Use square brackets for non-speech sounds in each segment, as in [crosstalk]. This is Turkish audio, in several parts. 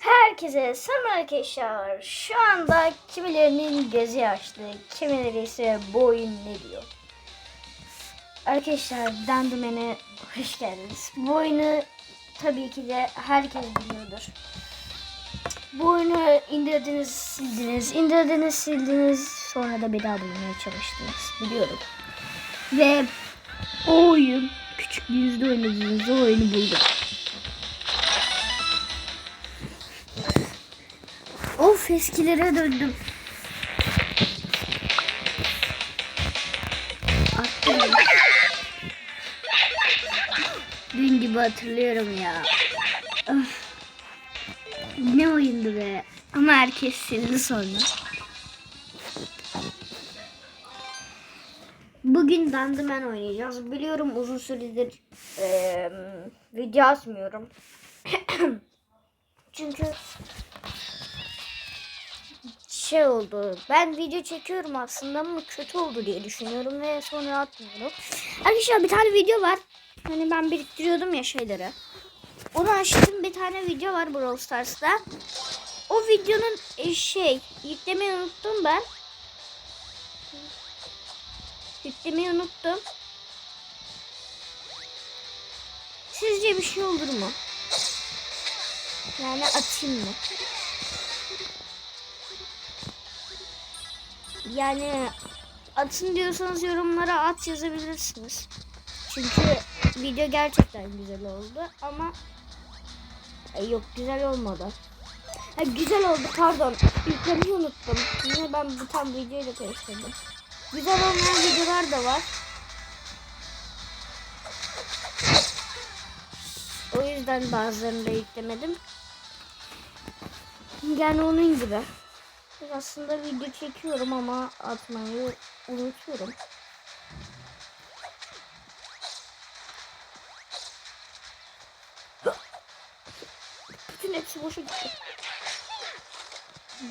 Herkese selam arkadaşlar. Şu anda kimilerinin gözü yaşlı, kimileri ise bu oyun ne diyor. Arkadaşlar Dandumen'e hoş geldiniz. Bu oyunu tabii ki de herkes biliyordur. Bu oyunu indirdiniz, sildiniz, indirdiniz, sildiniz. Sonra da bir daha bulmaya çalıştınız. Biliyorum. Ve o oyun, küçüklüğünüzde oynadığınız o oyunu buldum. Of eskilere döndüm. Dün gibi hatırlıyorum ya. Öf. Ne oyundu be. Ama herkes sildi sonra. Bugün Dandımen oynayacağız. Biliyorum uzun süredir eee, video atmıyorum. [clears throat] Çünkü şey oldu. Ben video çekiyorum aslında ama kötü oldu diye düşünüyorum ve sonra atmıyorum. Arkadaşlar bir tane video var. Hani ben biriktiriyordum ya şeyleri. Onu açtım bir tane video var Brawl Stars'ta. O videonun e, şey yüklemeyi unuttum ben. Yüklemeyi unuttum. Sizce bir şey olur mu? Yani atayım mı? Yani atın diyorsanız yorumlara at yazabilirsiniz. Çünkü video gerçekten güzel oldu ama E, yok güzel olmadı. Ha, güzel oldu pardon. Yüklemeyi unuttum. Yine ben bu tam videoyu da karıştırdım. Güzel olmayan videolar da var. O yüzden bazılarını da yüklemedim. Yani onun gibi. Aslında video çekiyorum ama atmayı unutuyorum. Bütün hepsi boşa gitti.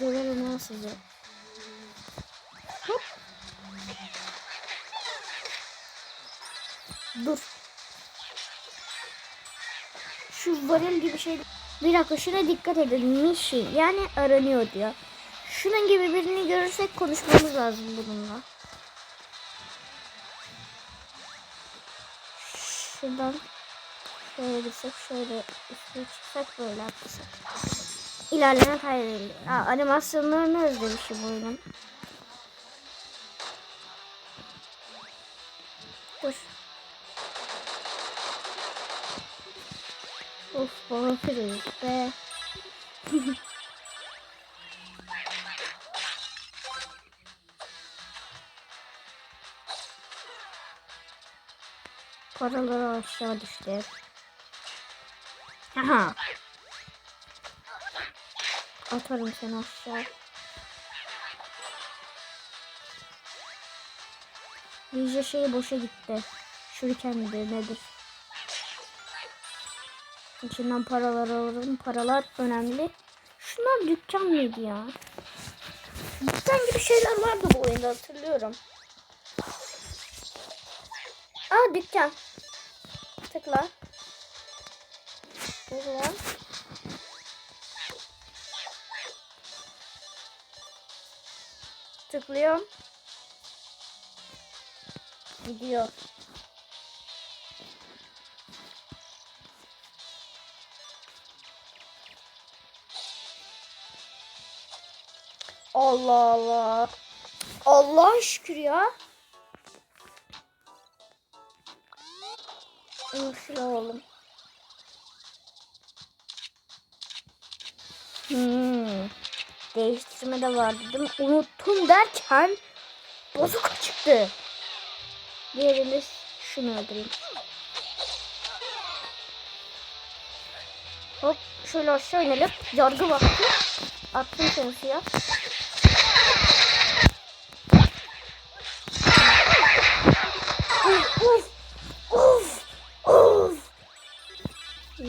Döverim ha sizi. Hop. Dur. Şu varil gibi şey. Bir dakika şuna dikkat edin. Mission yani aranıyor diyor. Şunun gibi birini görürsek konuşmamız lazım bununla. Şuradan şöyle gitsek şöyle üstüne çıksak böyle atlasak. İlerleme kaydedildi. Aa, animasyonlarını özlemişim oyunun. Dur. Of baba kırıyoruz be. [laughs] Paraları aşağı düştü. Aha. Atarım seni aşağı. Ninja şeyi boşa gitti. Şuriken midir nedir? İçinden paralar alırım. Paralar önemli. Şunlar dükkan mıydı ya? Dükkan gibi şeyler vardı bu oyunda hatırlıyorum. Aa dükkan. Tıkla. Tıkla. Tıklıyorum. Gidiyor. Allah Allah. Allah şükür ya. Nasıl oğlum? Hmm. Değiştirme de vardı değil mi? Unuttum derken bozuk çıktı. Diğerini şunu öldüreyim. Hop şöyle aşağı inelim. Yargı vakti. Attım seni suya.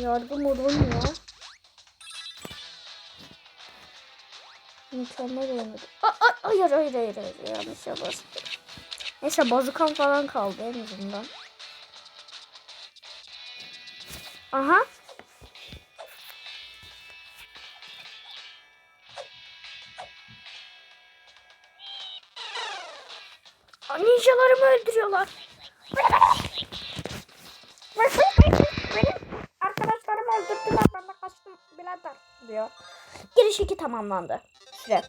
yardım olmuyor. Mükemmel olmadı. Aa, aa, hayır hayır hayır hayır yanlış bastım. Neyse bazukan falan kaldı en azından. Aha. Ninjalarımı öldürüyorlar. 72 tamamlandı süre.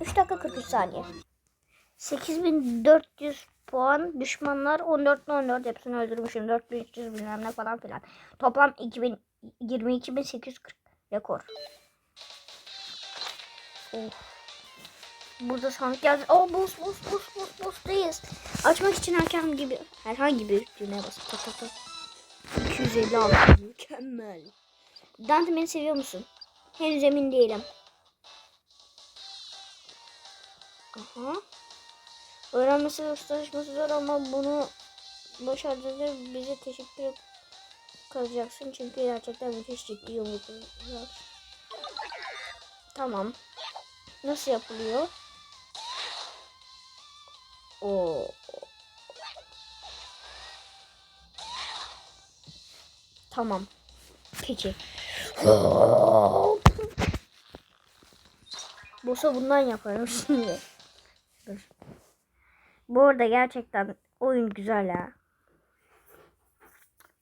3 dakika 43 saniye. 8400 puan düşmanlar 14 14 hepsini öldürmüşüm. 4300 bilmem ne falan filan. Toplam 2000 22840 rekor. Of. Burada sandık geldi. Oh buz buz buz buz buzdayız. Açmak için erken gibi herhangi bir düğmeye basıp tak tak tak. 250 aldım. Mükemmel. Dante beni seviyor musun? Henüz emin değilim. Aha. Öğrenmesi ustalaşması zor ama bunu başardığında bize teşekkür kalacaksın. Çünkü gerçekten müthiş ciddi yumruklar. Tamam. Nasıl yapılıyor? O. Tamam. Peki. [laughs] Bosa bundan yaparım [laughs] şimdi. Dur. Bu arada gerçekten oyun güzel ha.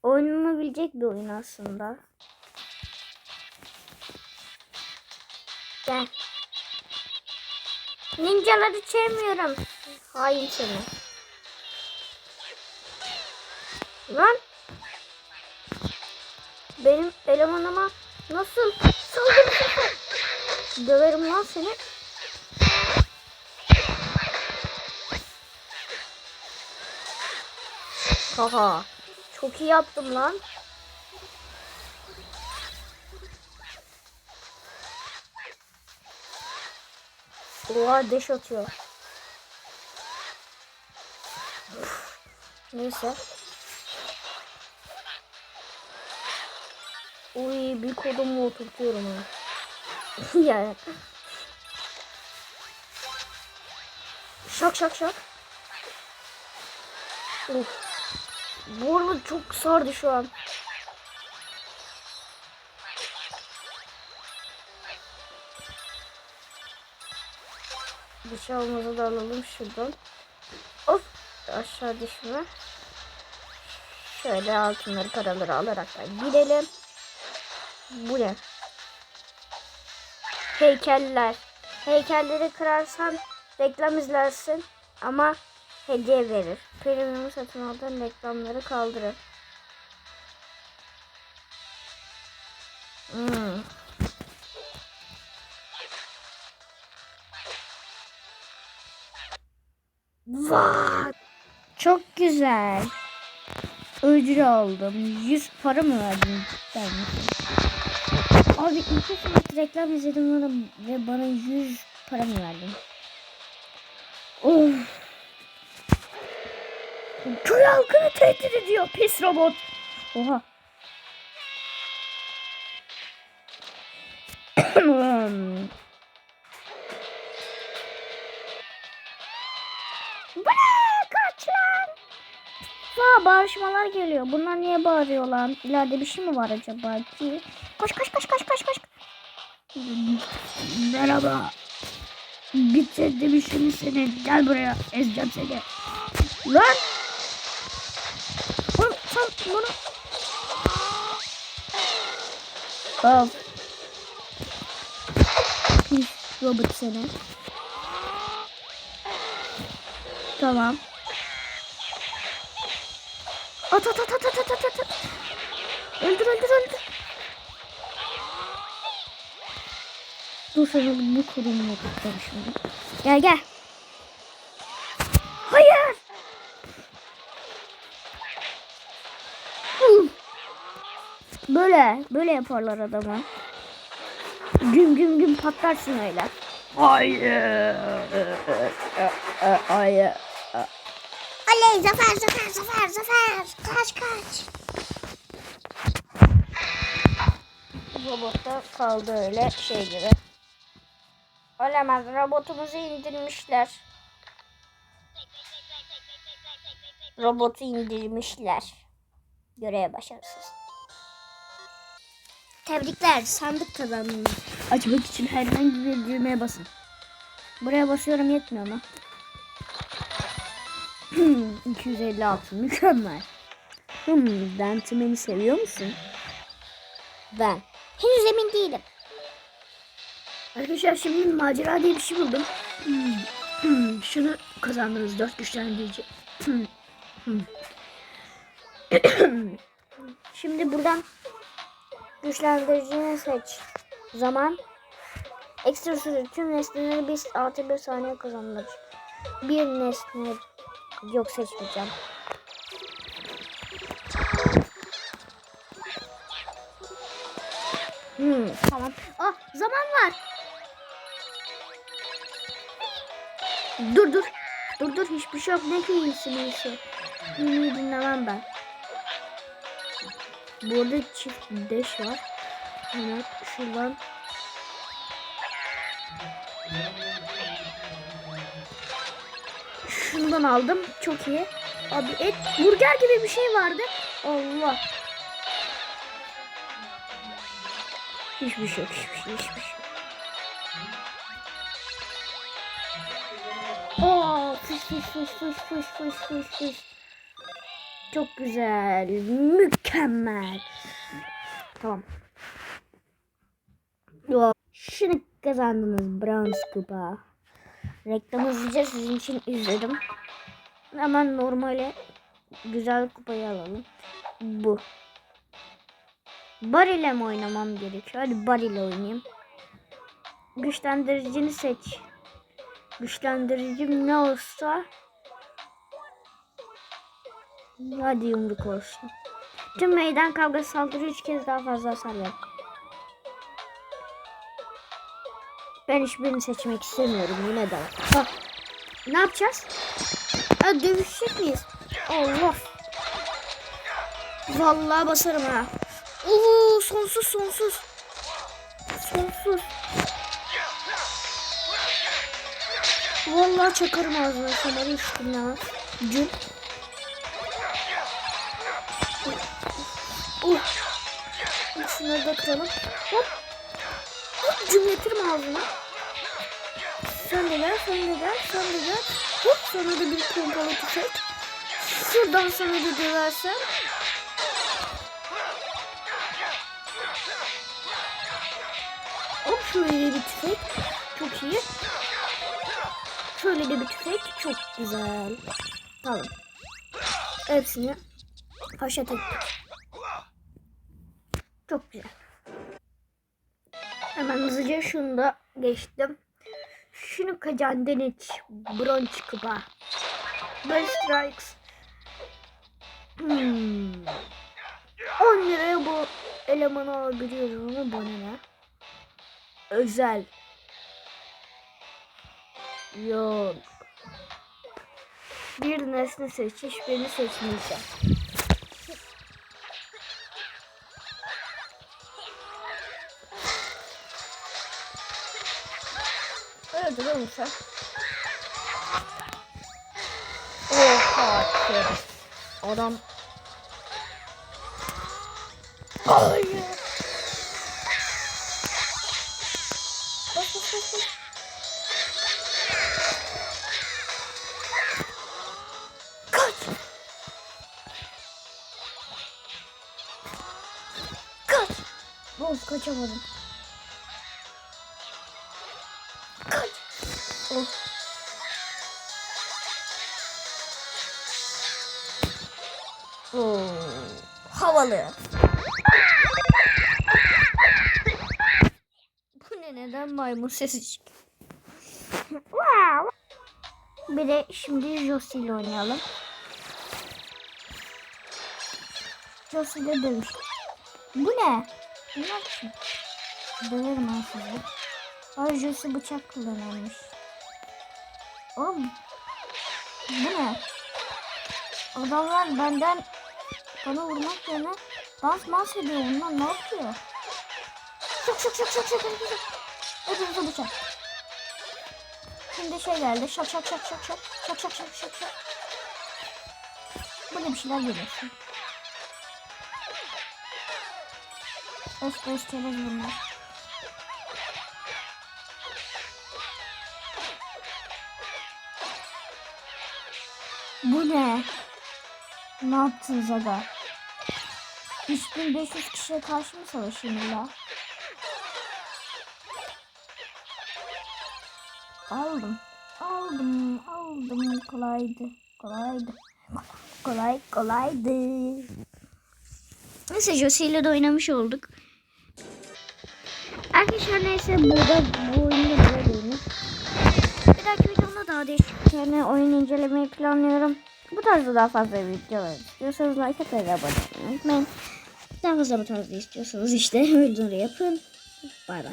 Oynanabilecek bir oyun aslında. Gel. Ninjaları sevmiyorum. Hain seni. Lan. Benim elemanıma nasıl saldırırsın? Döverim lan seni. Haha. Çok iyi yaptım lan. Oha deş atıyor. Üf. Neyse. Uy bir kodumu oturtuyorum ha. [laughs] yani. Şak şak şak. Of. Bu arada çok sardı şu an. Bıçağımızı da alalım şuradan. Of aşağı düşme. Şöyle altınları paraları alarak da gidelim. Bu ne? Heykeller. Heykelleri kırarsan reklam izlersin ama hediye verir. Premium satın aldığın reklamları kaldırır. Hmm. Vay! Çok güzel. Ödül aldım. 100 para mı verdin misin? Abi iki saat reklam izledim bana ve bana 100 para mı verdin? Of. Köy halkını tehdit ediyor pis robot. Oha. [clears throat] bağırışmalar geliyor. Bunlar niye bağırıyor lan? İleride bir şey mi var acaba ki? Koş koş koş koş koş koş. Merhaba. Bitirdim işimi seni. Gel buraya. Ezeceğim seni. Lan. Oğlum sen bunu... Al. Pis robot seni. Tamam. At at at at at at at at. Öldür öldür öldür. Dur sana bu kodumu yapacağım şimdi. Gel gel. Hayır. Böyle böyle yaparlar adama. Güm güm güm patlarsın öyle. Hayır. Hayır. Oley zafer zafer zafer zafer. Kaç kaç. Robotta kaldı öyle şey gibi. Olamaz robotumuzu indirmişler. Robotu indirmişler. Görev başarısız. Tebrikler sandık kazandınız. Açmak için herhangi bir düğmeye basın. Buraya basıyorum yetmiyor mu? 256 mükemmel. Hmm, Dentmen'i seviyor musun? Ben. Henüz emin değilim. Arkadaşlar şimdi macera diye bir şey buldum. Hmm, hmm, Şunu kazandınız dört güçlendirici. Hmm, hmm. [coughs] şimdi buradan güçlendiricini seç. Zaman ekstra süre tüm nesneleri bir artı bir saniye kazandırır. Bir nesne yok seçmeyeceğim. Hmm, tamam. Ah zaman var. Dur dur. Dur dur hiçbir şey yok. Ne ki iyisi iyisi. Yemeği dinlemem ben. Burada çift deş var. Hemen şuradan. Şundan aldım. Çok iyi. Abi et burger gibi bir şey vardı. Allah. Hiçbir şey yok. Hiçbir şey, hiçbir şey. Oo, fış fış fış fış fış fış fış fış. Çok güzel. Mükemmel. Tamam. Şunu kazandınız bronz kupa. Reklam hızlıca sizin için izledim. Hemen normale güzel kupayı alalım. Bu. Bar ile mi oynamam gerekiyor? Hadi bar ile oynayayım. Güçlendiricini seç. Güçlendiricim ne olsa hadi yumruk olsun. Tüm meydan kavgası saldırı üç kez daha fazla hasar ver. Ben hiçbirini seçmek istemiyorum yine de. Ha. Ne yapacağız? Ha, dövüşecek miyiz? Allah. Vallahi basarım ha. Oo, sonsuz sonsuz. Sonsuz. Vallahi çakarım ağzına şamarı içtim ya. Cüm. Oh. Şunları da kıralım. Hop. Hop cüm getirme ağzına. Sen de gel. Hop sana da bir pompalı tüfek. Şuradan sana da döversem. Hop şöyle bir tüfek. Çok iyi. Şöyle de bir tüfek. Çok güzel. Tamam. Hepsini haşet ettik. Çok güzel. Hemen hızlıca şunu da geçtim. Şunu kacan deniç. Bronz kupa. Best strikes. Hmm. 10 liraya bu elemanı alabiliyoruz ama bana ne? Özel. Yok. Bir nesne seç. Hiçbirini seçmeyeceğim. öldürür müsün? Oha. Adam. Hayır. Bak bak bak bak. Of kaçamadım. Of. Oo, havalı. Bu ne neden maymun sesi çıkıyor? Bir de şimdi Josie ile oynayalım. Josie ile dövüş. Bu ne? Ne ki? Döverim ben sizi. Ay Josie bıçak kullanıyormuş. Oğlum. Bu ne? Adamlar benden bana vurmak yerine dans dans ediyor bunlar ne yapıyor? Şak şak şak şak şak şak. Ödümüze bıçak. Şimdi şey geldi. Şak şak şak şak şak. Şak şak şak şak şak. Böyle bir şeyler geliyor. Öf öf bunlar. Bu ne? Ne yaptınız aga? 3500 kişiye karşı mı savaşayım illa? Aldım. Aldım. Aldım. Kolaydı. Kolaydı. Kolay kolaydı. Neyse Josie ile de oynamış olduk. Arkadaşlar neyse burada bu bir tane oyun incelemeyi planlıyorum. Bu tarzda daha fazla videolar istiyorsanız like atmayı abone olmayı unutmayın. Daha fazla bu tarzda istiyorsanız işte [laughs] öyle yapın. Bay bay.